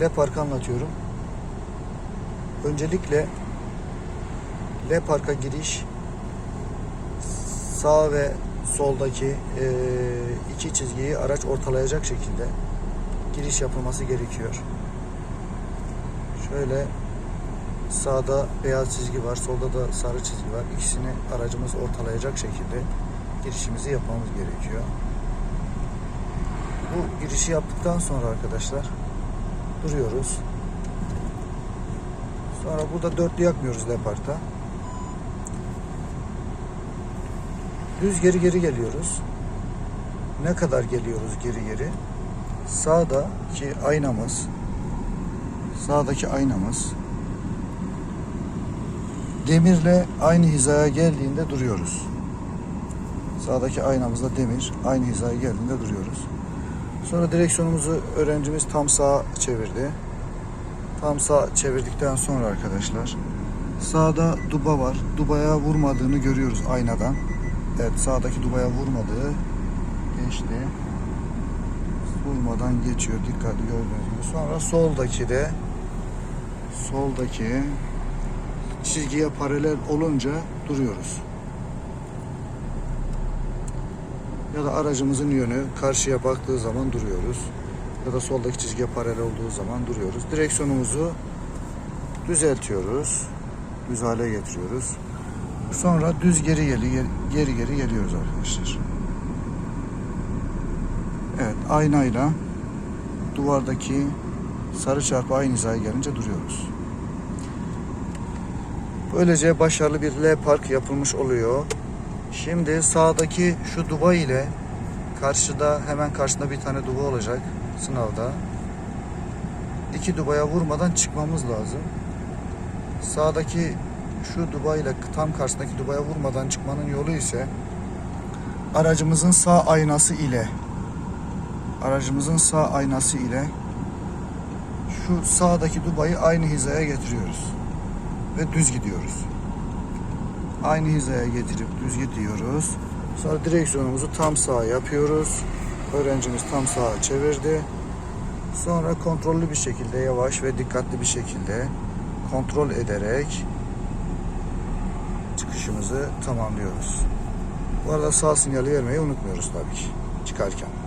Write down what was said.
L Park'ı anlatıyorum. Öncelikle L Park'a giriş sağ ve soldaki eee, iki çizgiyi araç ortalayacak şekilde giriş yapılması gerekiyor. Şöyle sağda beyaz çizgi var, solda da sarı çizgi var. İkisini aracımız ortalayacak şekilde girişimizi yapmamız gerekiyor. Bu girişi yaptıktan sonra arkadaşlar duruyoruz. Sonra burada dörtlü yakmıyoruz Lepark'ta. Düz geri geri geliyoruz. Ne kadar geliyoruz geri geri? Sağdaki aynamız sağdaki aynamız demirle aynı hizaya geldiğinde duruyoruz. Sağdaki aynamızda demir aynı hizaya geldiğinde duruyoruz. Sonra direksiyonumuzu öğrencimiz tam sağa çevirdi. Tam sağ çevirdikten sonra arkadaşlar sağda duba var. Dubaya vurmadığını görüyoruz aynadan. Evet sağdaki dubaya vurmadığı geçti. Vurmadan geçiyor dikkatli gördüğünüz gibi. Sonra soldaki de soldaki çizgiye paralel olunca duruyoruz. Ya da aracımızın yönü karşıya baktığı zaman duruyoruz. Ya da soldaki çizgiye paralel olduğu zaman duruyoruz. Direksiyonumuzu düzeltiyoruz. Düz hale getiriyoruz. Sonra düz geri geri geri geri geliyoruz arkadaşlar. Evet aynayla duvardaki sarı çarpı aynı hizaya gelince duruyoruz. Böylece başarılı bir L park yapılmış oluyor. Şimdi sağdaki şu duba ile karşıda hemen karşısında bir tane duba olacak sınavda. İki dubaya vurmadan çıkmamız lazım. Sağdaki şu duba ile tam karşısındaki dubaya vurmadan çıkmanın yolu ise aracımızın sağ aynası ile aracımızın sağ aynası ile şu sağdaki dubayı aynı hizaya getiriyoruz ve düz gidiyoruz. Aynı hizaya getirip düz gidiyoruz. Sonra direksiyonumuzu tam sağa yapıyoruz. Öğrencimiz tam sağa çevirdi. Sonra kontrollü bir şekilde yavaş ve dikkatli bir şekilde kontrol ederek çıkışımızı tamamlıyoruz. Bu arada sağ sinyali vermeyi unutmuyoruz tabii ki çıkarken.